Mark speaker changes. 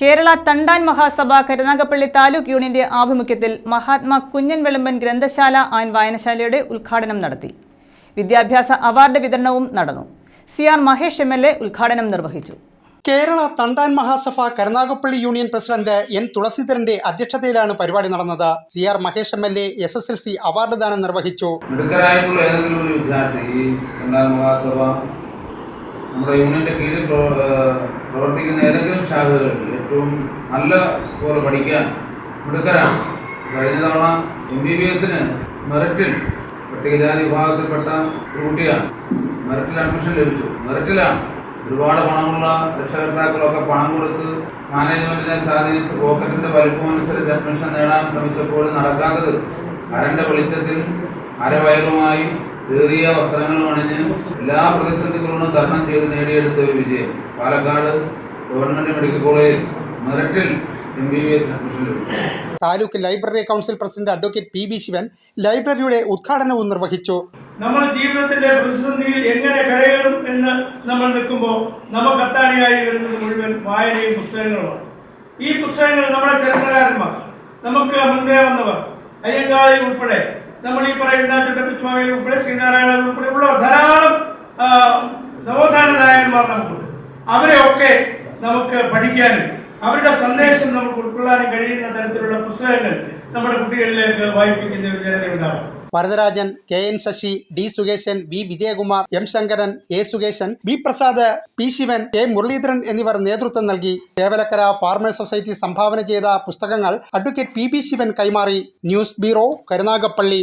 Speaker 1: കേരള തണ്ടാൻ മഹാസഭ കരുനാഗപ്പള്ളി താലൂക്ക് യൂണിയന്റെ ആഭിമുഖ്യത്തിൽ മഹാത്മാ കുഞ്ഞൻ വെളുമ്പൻ ഗ്രന്ഥശാല ആൻഡ് വായനശാലയുടെ ഉദ്ഘാടനം നടത്തി. വിദ്യാഭ്യാസ അവാർഡ് വിതരണവും നടന്നു. C R Mahesh M L A ഉദ്ഘാടനം നിർവഹിച്ചു.
Speaker 2: Kerala Thandan Mahasabha Karunagappally union president N തുളസീധരന്റെ അധ്യക്ഷതയിലാണ് പരിപാടി നടന്നത്. C R Mahesh M L A S S L C award ദാനം നിർവഹിച്ചു.
Speaker 3: മിടുക്കരായിട്ടുള്ള ഏതെങ്കിലും ഒരു വിദ്യാർത്ഥി ഈ രണ്ടാം മഹാസഭ നമ്മുടെ യൂണിയന്റെ കീഴിൽ പ്രവർത്തിക്കുന്ന ഏതെങ്കിലും ശാഖകളിൽ ഏറ്റവും നല്ല പോലെ പഠിക്കാൻ മിടുക്കരാണ്. കഴിഞ്ഞ തവണ എം ബി ബി എസിന് മെറിറ്റിൽ പട്ടികജാതി വിഭാഗത്തിൽപ്പെട്ട കുട്ടിയാണ്. മെറിറ്റിൽ അഡ്മിഷൻ ലഭിച്ചു. മെറിറ്റിലാണ് ഒരുപാട് പണമുള്ള രക്ഷകർത്താക്കളൊക്കെ പണം കൊടുത്ത് മാനേജ്മെന്റിനെ സ്വാധീനിച്ച് പോക്കറ്റിന്റെ വലിപ്പം അനുസരിച്ച് അഡ്മിഷൻ നേടാൻ ശ്രമിച്ചപ്പോൾ നടക്കാത്തത് അരന്റെ വെളിച്ചത്തിൽ അരവയറുമായി ഏറിയ വസ്ത്രങ്ങൾ അണിഞ്ഞ് എല്ലാ പ്രതിസന്ധികളോടും തരണം ചെയ്ത് നേടിയെടുത്ത ഒരു വിജയം. പാലക്കാട് ഗവൺമെന്റ് മെഡിക്കൽ കോളേജിൽ മെറിറ്റിൽ M B B S admission ലഭിച്ചു.
Speaker 2: Taluk library council president advocate P B Sivan ലൈബ്രറിയുടെ ഉദ്ഘാടനവും നിർവഹിച്ചു.
Speaker 4: നമ്മൾ ജീവിതത്തിന്റെ പ്രതിസന്ധിയിൽ എങ്ങനെ കരകയറും എന്ന് നമ്മൾ നിൽക്കുമ്പോൾ നമുക്ക് അത്താണിയായി വരുന്നത് മുഴുവൻ വായനയും പുസ്തകങ്ങളുമാണ്. ഈ പുസ്തകങ്ങൾ നമ്മുടെ ചരിത്രകാരന്മാർ നമുക്ക് മുൻപേ വന്നവർ അയ്യങ്കാളി ഉൾപ്പെടെ നമ്മൾ ഈ പറയുന്ന ചട്ടപ്പിസ്വാമികൾ ഉൾപ്പെടെ ശ്രീനാരായണ ഉൾപ്പെടെ ഉള്ള ധാരാളം നവോത്ഥാന നായകന്മാർ നമുക്കുണ്ട്. അവരെയൊക്കെ നമുക്ക് പഠിക്കാനും അവരുടെ സന്ദേശം നമുക്ക് ഉൾക്കൊള്ളാനും കഴിയുന്ന തരത്തിലുള്ള പുസ്തകങ്ങൾ നമ്മുടെ കുട്ടികളിലേക്ക് വായിപ്പിക്കുന്ന ഒരു ജനത ഉണ്ടാവും
Speaker 2: Varadarajan K N Sasi D Sukesan V Vijayakumar M Sankaran A Sukesan B Prasad P Sivan K Muraleedharan എന്നിവർ നേതൃത്വം നൽകി ദേവലക്കര ഫാർമേഴ്സ് സൊസൈറ്റി സംഭാവന ചെയ്ത പുസ്തകങ്ങൾ അഡ്വക്കേറ്റ് പി ബി ശിവൻ കൈമാറി. News bureau Karunagappally.